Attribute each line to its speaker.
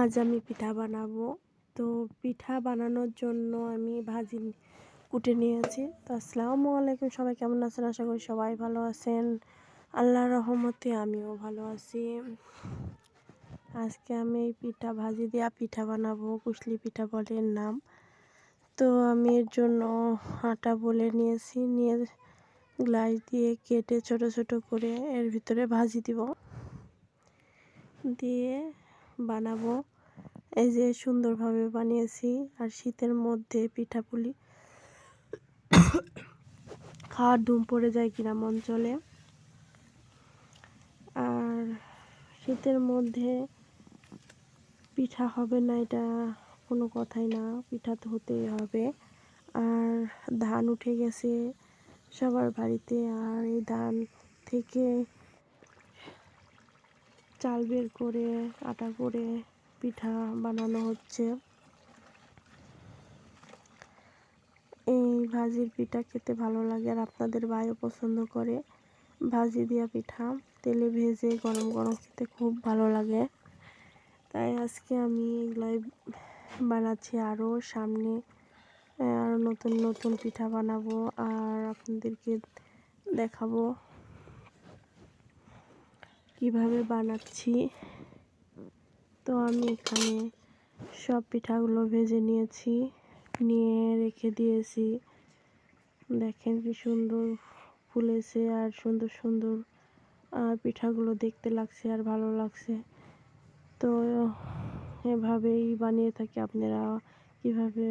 Speaker 1: আজ আমি পিঠা বানাবো। তো পিঠা বানানোর জন্য আমি ভাজি কুটে নিয়েছি। তো আসসালামু আলাইকুম, সবাই কেমন আছেন? আশা করি সবাই ভালো আছেন। আল্লাহ রহমতে আমিও ভালো আছি। আজকে আমি এই পিঠা ভাজি দেওয়া পিঠা বানাবো, কুশলি পিঠা বলে নাম। তো আমি এর জন্য আটা বলে নিয়েছি, নিয়ে গ্লাস দিয়ে কেটে ছোট ছোট করে এর ভিতরে ভাজি দিব। দিয়ে বানাবো। এই যে সুন্দরভাবে বানিয়েছি। আর শীতের মধ্যে পিঠাপুলি খাওয়ার ধুম পড়ে যায় গ্রাম অঞ্চলে আর শীতের মধ্যে পিঠা হবে না, এটা কোনো কথাই না। পিঠা তো হতেই হবে। আর ধান উঠে গেছে সবার বাড়িতে। আর এই ধান থেকে চাল বের করে, আটা করে পিঠা বানানো হচ্ছে। এই ভাজির পিঠা খেতে ভালো লাগে আর আপনাদের ভাইও পছন্দ করে। ভাজি দেওয়া পিঠা, তেলে ভেজে গরম গরম খেতে খুব ভালো লাগে। তাই আজকে আমি এগুলাই বানাচ্ছি আরও সামনে আরও নতুন নতুন পিঠা বানাবো আর আপনাদেরকে দেখাবো। কীভাবে বানাচ্ছি? তো আমি এখানে সব পিঠাগুলো ভেজে নিয়েছি, নিয়ে রেখে দিয়েছি। দেখেন কি সুন্দর ফুলেছে আর সুন্দর সুন্দর পিঠাগুলো দেখতে লাগছে আর ভালো লাগছে। তো এভাবেই বানিয়ে থাকি। আপনারা কীভাবে